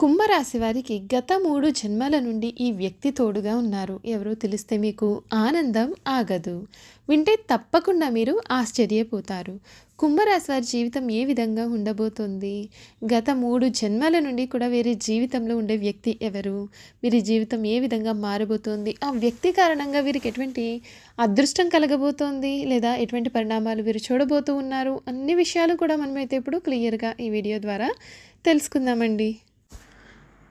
కుంభరాశి వారికి గత మూడు జన్మల నుండి ఈ వ్యక్తి తోడుగా ఉన్నారు. ఎవరో తెలిస్తే మీకు ఆనందం ఆగదు. వింటే తప్పకుండా మీరు ఆశ్చర్యపోతారు. కుంభరాశి వారి జీవితం ఏ విధంగా ఉండబోతోంది? గత మూడు జన్మల నుండి కూడా వేరే జీవితంలో ఉండే వ్యక్తి ఎవరు? వీరి జీవితం ఏ విధంగా మారబోతోంది? ఆ వ్యక్తి కారణంగా వీరికి ఎటువంటి అదృష్టం కలగబోతోంది? లేదా ఎటువంటి పరిణామాలు వీరు చూడబోతూ ఉన్నారు? అన్ని విషయాలు కూడా మనమైతే ఇప్పుడు క్లియర్గా ఈ వీడియో ద్వారా తెలుసుకుందామండి.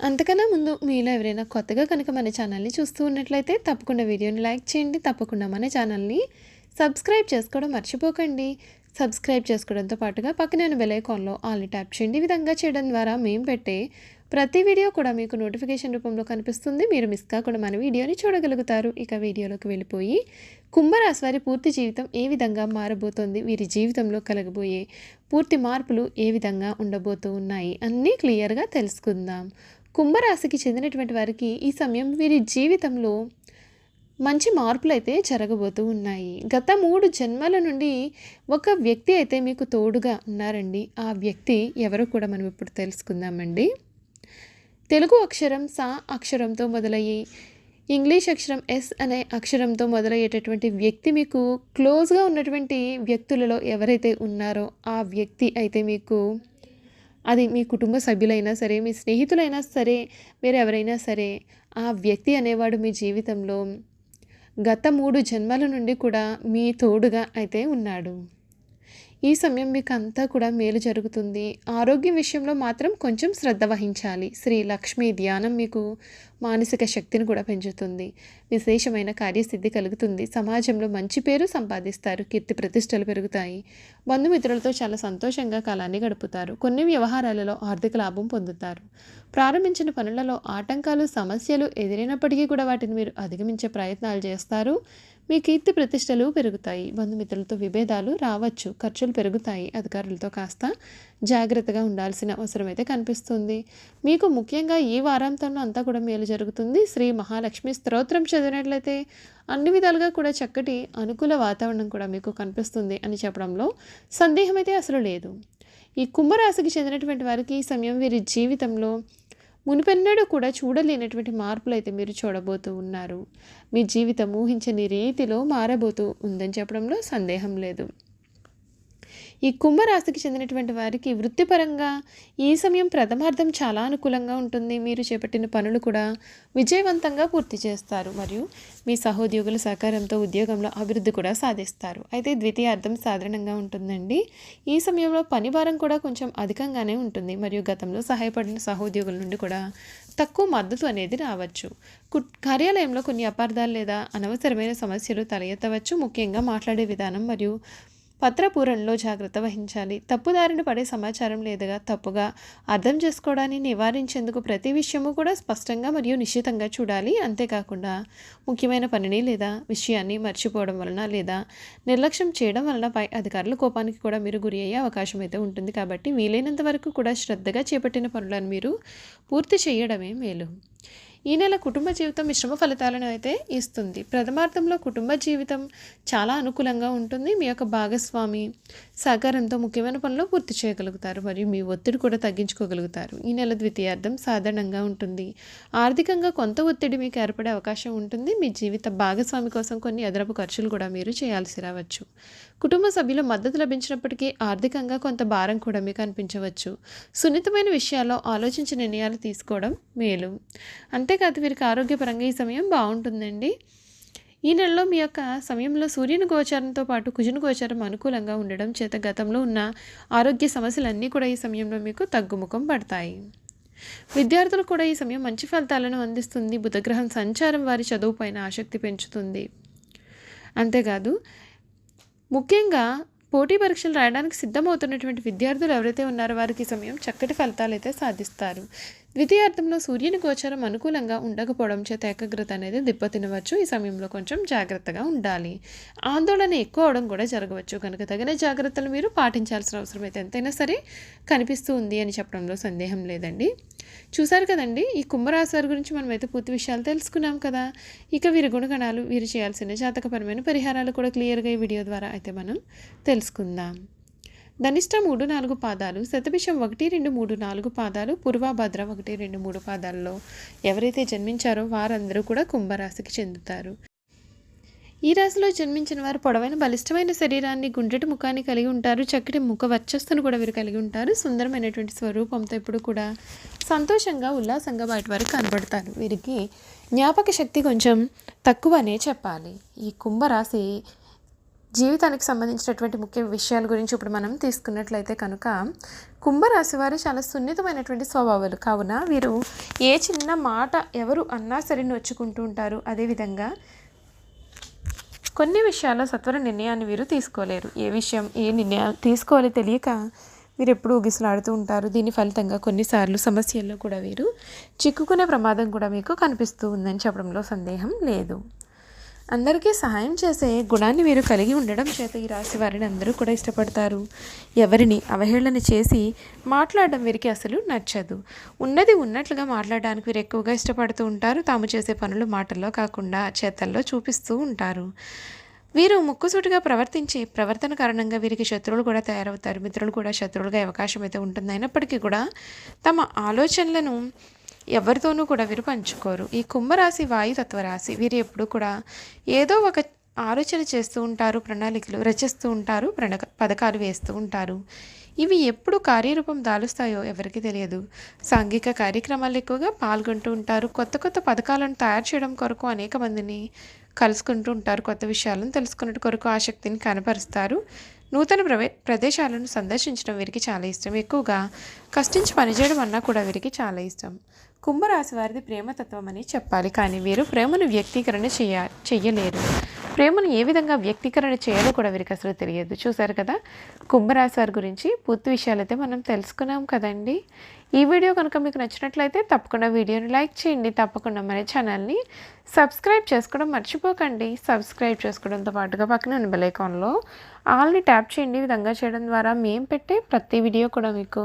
అంతకన్నా ముందు మీలో ఎవరైనా కొత్తగా కనుక మన ఛానల్ని చూస్తూ ఉన్నట్లయితే తప్పకుండా వీడియోని లైక్ చేయండి. తప్పకుండా మన ఛానల్ని సబ్స్క్రైబ్ చేసుకోవడం మర్చిపోకండి. సబ్స్క్రైబ్ చేసుకోవడంతో పాటుగా పక్కన బెల్ ఐకాన్లో ఆల్ని ట్యాప్ చేయండి. ఈ విధంగా చేయడం ద్వారా మేము పెట్టే ప్రతి వీడియో కూడా మీకు నోటిఫికేషన్ రూపంలో కనిపిస్తుంది. మీరు మిస్ కాకుండా మన వీడియోని చూడగలుగుతారు. ఇక వీడియోలోకి వెళ్ళిపోయి కుంభరాశి వారి పూర్తి జీవితం ఏ విధంగా మారబోతోంది? వీరి జీవితంలో కలగబోయే పూర్తి మార్పులు ఏ విధంగా ఉండబోతూ ఉన్నాయి? అన్నీ క్లియర్గా తెలుసుకుందాం. కుంభరాశికి చెందినటువంటి వారికి ఈ సమయం వీరి జీవితంలో మంచి మార్పులు అయితే జరగబోతూ ఉన్నాయి. గత మూడు జన్మల నుండి ఒక వ్యక్తి అయితే మీకు తోడుగా ఉన్నారండి. ఆ వ్యక్తి ఎవరో కూడా మనం ఇప్పుడు తెలుసుకుందామండి. తెలుగు అక్షరం సా అక్షరంతో మొదలయ్యి ఇంగ్లీష్ అక్షరం ఎస్ అనే అక్షరంతో మొదలయ్యేటటువంటి వ్యక్తి మీకు క్లోజ్గా ఉన్నటువంటి వ్యక్తులలో ఎవరైతే ఉన్నారో ఆ వ్యక్తి అయితే మీకు అది మీ కుటుంబ సభ్యులైనా సరే మీ స్నేహితులైనా సరే మీరెవరైనా ఎవరైనా సరే ఆ వ్యక్తి అనేవాడు మీ జీవితంలో గత మూడు జన్మల నుండి కూడా మీ తోడుగా అయితే ఉన్నాడు. ఈ సమయం మీకు అంతా కూడా మేలు జరుగుతుంది. ఆరోగ్యం విషయంలో మాత్రం కొంచెం శ్రద్ధ వహించాలి. శ్రీ లక్ష్మీ ధ్యానం మీకు మానసిక శక్తిని కూడా పెంచుతుంది. విశేషమైన కార్యసిద్ధి కలుగుతుంది. సమాజంలో మంచి పేరు సంపాదిస్తారు. కీర్తి ప్రతిష్టలు పెరుగుతాయి. బంధుమిత్రులతో చాలా సంతోషంగా కాలాన్ని గడుపుతారు. కొన్ని వ్యవహారాలలో ఆర్థిక లాభం పొందుతారు. ప్రారంభించిన పనులలో ఆటంకాలు సమస్యలు ఎదురైనప్పటికీ కూడా వాటిని మీరు అధిగమించే ప్రయత్నాలు చేస్తారు. మీ కీర్తి ప్రతిష్టలు పెరుగుతాయి. బంధుమిత్రులతో విభేదాలు రావచ్చు. ఖర్చులు పెరుగుతాయి. అధికారులతో కాస్త జాగ్రత్తగా ఉండాల్సిన అవసరం అయితే కనిపిస్తుంది. మీకు ముఖ్యంగా ఈ వారాంతంలో అంతా కూడా మేలు జరుగుతుంది. శ్రీ మహాలక్ష్మి స్తోత్రం చదివినట్లయితే అన్ని విధాలుగా కూడా చక్కటి అనుకూల వాతావరణం కూడా మీకు కనిపిస్తుంది అని చెప్పడంలో సందేహం అయితే అసలు లేదు. ఈ కుంభరాశికి చెందినటువంటి వారికి ఈ సమయం వీరి జీవితంలో మునిపెన్నడూ కూడా చూడలేనటువంటి మార్పులు అయితే మీరు చూడబోతూ ఉన్నారు. మీ జీవితం ఊహించని రీతిలో మారబోతూ ఉందని చెప్పడంలో సందేహం లేదు. ఈ కుంభరాశికి చెందినటువంటి వారికి వృత్తిపరంగా ఈ సమయం ప్రథమార్థం చాలా అనుకూలంగా ఉంటుంది. మీరు చేపట్టిన పనులు కూడా విజయవంతంగా పూర్తి చేస్తారు. మరియు మీ సహోద్యోగుల సహకారంతో ఉద్యోగంలో అభివృద్ధి కూడా సాధిస్తారు. అయితే ద్వితీయార్థం సాధారణంగా ఉంటుందండి. ఈ సమయంలో పని భారం కూడా కొంచెం అధికంగానే ఉంటుంది. మరియు గతంలో సహాయపడిన సహోద్యోగుల నుండి కూడా తక్కువ మద్దతు అనేది రావచ్చు. కు- కార్యాలయంలో కొన్ని అపార్థాలు లేదా అనవసరమైన సమస్యలు తల ఎత్తవచ్చు ముఖ్యంగా మాట్లాడే విధానం మరియు పత్రపూరణలో జాగ్రత్త వహించాలి. తప్పుదారిన పడే సమాచారం లేదుగా తప్పుగా అర్థం చేసుకోవడాన్ని నివారించేందుకు ప్రతి విషయము కూడా స్పష్టంగా మరియు నిశ్చితంగా చూడాలి. అంతేకాకుండా ముఖ్యమైన పనిని లేదా విషయాన్ని మర్చిపోవడం వలన లేదా నిర్లక్ష్యం చేయడం వలన పై అధికారుల కోపానికి కూడా మీరు గురి అయ్యే అవకాశం అయితే ఉంటుంది. కాబట్టి వీలైనంత వరకు కూడా శ్రద్ధగా చేపట్టిన పనులను మీరు పూర్తి చేయడమే మేలు. ఈ నెల కుటుంబ జీవితం మిశ్రమ ఫలితాలను అయితే ఇస్తుంది. ప్రథమార్థంలో కుటుంబ జీవితం చాలా అనుకూలంగా ఉంటుంది. మీ యొక్క భాగస్వామి సహకారంతో ముఖ్యమైన పనులు పూర్తి చేయగలుగుతారు మరియు మీ ఒత్తిడి కూడా తగ్గించుకోగలుగుతారు. ఈ నెల ద్వితీయార్థం సాధారణంగా ఉంటుంది. ఆర్థికంగా కొంత ఒత్తిడి మీకు ఏర్పడే అవకాశం ఉంటుంది. మీ జీవిత భాగస్వామి కోసం కొన్ని అదనపు ఖర్చులు కూడా మీరు చేయాల్సి రావచ్చు. కుటుంబ సభ్యుల మద్దతు లభించినప్పటికీ ఆర్థికంగా కొంత భారం కూడా మీకు అనిపించవచ్చు. సున్నితమైన విషయాల్లో ఆలోచించి నిర్ణయాలు తీసుకోవడం మేలు. అంతేకాదు వీరికి ఆరోగ్యపరంగా ఈ సమయం బాగుంటుందండి. ఈ నెలలో మీ యొక్క సమయంలో సూర్యుని గోచారంతో పాటు కుజుని గోచారం అనుకూలంగా ఉండడం చేత గతంలో ఉన్న ఆరోగ్య సమస్యలన్నీ కూడా ఈ సమయంలో మీకు తగ్గుముఖం పడతాయి. విద్యార్థులు కూడా ఈ సమయం మంచి ఫలితాలను అందిస్తుంది. బుధగ్రహం సంచారం వారి చదువుపైన ఆసక్తి పెంచుతుంది. అంతేకాదు ముఖ్యంగా పోటీ పరీక్షలు రాయడానికి సిద్ధమవుతున్నటువంటి విద్యార్థులు ఎవరైతే ఉన్నారో వారికి ఈ సమయం చక్కటి ఫలితాలు అయితే సాధిస్తారు. ద్వితీయార్థంలో సూర్యుని గోచరం అనుకూలంగా ఉండకపోవడం చేత ఏకాగ్రత అనేది దెబ్బతినవచ్చు. ఈ సమయంలో కొంచెం జాగ్రత్తగా ఉండాలి. ఆందోళన ఎక్కువ అవడం కూడా జరగవచ్చు. కనుక తగిన జాగ్రత్తలు మీరు పాటించాల్సిన అవసరం అయితే ఎంతైనా సరే కనిపిస్తూ ఉంది అని చెప్పడంలో సందేహం లేదండి. చూశారు కదండి? ఈ కుంభరాశి వారి గురించి మనం అయితే పూర్తి విషయాలు తెలుసుకున్నాం కదా. ఇక వీరి గుణగణాలు వీరు చేయాల్సిన జాతకపరమైన పరిహారాలు కూడా క్లియర్గా ఈ వీడియో ద్వారా అయితే మనం తెలుసుకుందాం. ధనిష్ట మూడు నాలుగు పాదాలు శతభిషం ఒకటి రెండు మూడు నాలుగు పాదాలు పూర్వభద్ర ఒకటి రెండు మూడు పాదాల్లో. ఎవరైతే జన్మించారో వారందరూ కూడా కుంభరాశికి చెందుతారు. ఈ రాశిలో జన్మించిన వారు పొడవైన బలిష్టమైన శరీరాన్ని గుండ్రటి ముఖాన్ని కలిగి ఉంటారు. చక్కటి ముఖ వర్చస్సును కూడా వీరు కలిగి ఉంటారు. సుందరమైనటువంటి స్వరూపంతో ఎప్పుడు కూడా సంతోషంగా ఉల్లాసంగా బయట వరకు కనబడతారు. వీరికి జ్ఞాపక శక్తి కొంచెం తక్కువనే చెప్పాలి. ఈ కుంభరాశి జీవితానికి సంబంధించినటువంటి ముఖ్య విషయాల గురించి ఇప్పుడు మనం తీసుకున్నట్లయితే కనుక కుంభరాశి వారు చాలా సున్నితమైనటువంటి స్వభావాలు. కావున వీరు ఏ చిన్న మాట ఎవరు అన్నా సరే నొచ్చుకుంటూ ఉంటారు. అదేవిధంగా కొన్ని విషయాల్లో సత్వర నిర్ణయాన్ని వీరు తీసుకోలేరు. ఏ విషయం ఏ నిర్ణయాలు తీసుకోవాలి తెలియక వీరు ఎప్పుడూ ఊగిసలాడుతూ ఉంటారు. దీని ఫలితంగా కొన్నిసార్లు సమస్యల్లో కూడా వీరు చిక్కుకునే ప్రమాదం కూడా మీకు కనిపిస్తూ ఉందని చెప్పడంలో సందేహం లేదు. అందరికీ సహాయం చేసే గుణాన్ని వీరు కలిగి ఉండడం చేత ఈ రాశి వారిని అందరూ కూడా ఇష్టపడతారు. ఎవరిని అవహేళన చేసి మాట్లాడడం వీరికి అసలు నచ్చదు. ఉన్నది ఉన్నట్లుగా మాట్లాడడానికి వీరు ఎక్కువగా ఇష్టపడుతూ ఉంటారు. తాము చేసే పనులు మాటల్లో కాకుండా చేతల్లో చూపిస్తూ ఉంటారు. వీరు ముక్కుసూటిగా ప్రవర్తించే ప్రవర్తన కారణంగా వీరికి శత్రువులు కూడా తయారవుతారు. మిత్రులు కూడా శత్రువులుగా అవకాశం అయితే ఉంటుంది అయినప్పటికీ కూడా తమ ఆలోచనలను ఎవరితోనూ కూడా వీరు పంచుకోరు. ఈ కుంభరాశి వాయుతత్వ రాశి వీరు ఎప్పుడు కూడా ఏదో ఒక ఆలోచన చేస్తూ ఉంటారు ప్రణాళికలు రచిస్తూ ఉంటారు ప్రణక పథకాలు వేస్తూ ఉంటారు. ఇవి ఎప్పుడు కార్యరూపం దాలుస్తాయో ఎవరికి తెలియదు. సాంఘిక కార్యక్రమాలు ఎక్కువగా పాల్గొంటూ ఉంటారు. కొత్త కొత్త పథకాలను తయారు చేయడం కొరకు అనేక మందిని కలుసుకుంటూ ఉంటారు. కొత్త విషయాలను తెలుసుకున్నట్టు కొరకు ఆసక్తిని కనపరుస్తారు. నూతన ప్రవే ప్రదేశాలను సందర్శించడం వీరికి చాలా ఇష్టం. ఎక్కువగా కష్టించి పనిచేయడం అన్నా కూడా వీరికి చాలా ఇష్టం. కుంభరాశి వారిది ప్రేమతత్వం అని చెప్పాలి. కానీ వీరు ప్రేమను వ్యక్తీకరణ చేయ చెయ్యలేరు. ప్రేమను ఏ విధంగా వ్యక్తీకరణ చేయాలో కూడా వీరికి అసలు తెలియదు. చూసారు కదా? కుంభరాశి వారి గురించి పూర్తి విషయాలు అయితే మనం తెలుసుకున్నాం కదండి. ఈ వీడియో కనుక మీకు నచ్చినట్లయితే తప్పకుండా వీడియోని లైక్ చేయండి. తప్పకుండా మన ఛానల్ని సబ్స్క్రైబ్ చేసుకోవడం మర్చిపోకండి. సబ్స్క్రైబ్ చేసుకోవడంతో పాటుగా పక్కన ఉన్న బెలైకాన్లో ఆల్ని ట్యాప్ చేయండి. ఈ విధంగా చేయడం ద్వారా మేము పెట్టే ప్రతి వీడియో కూడా మీకు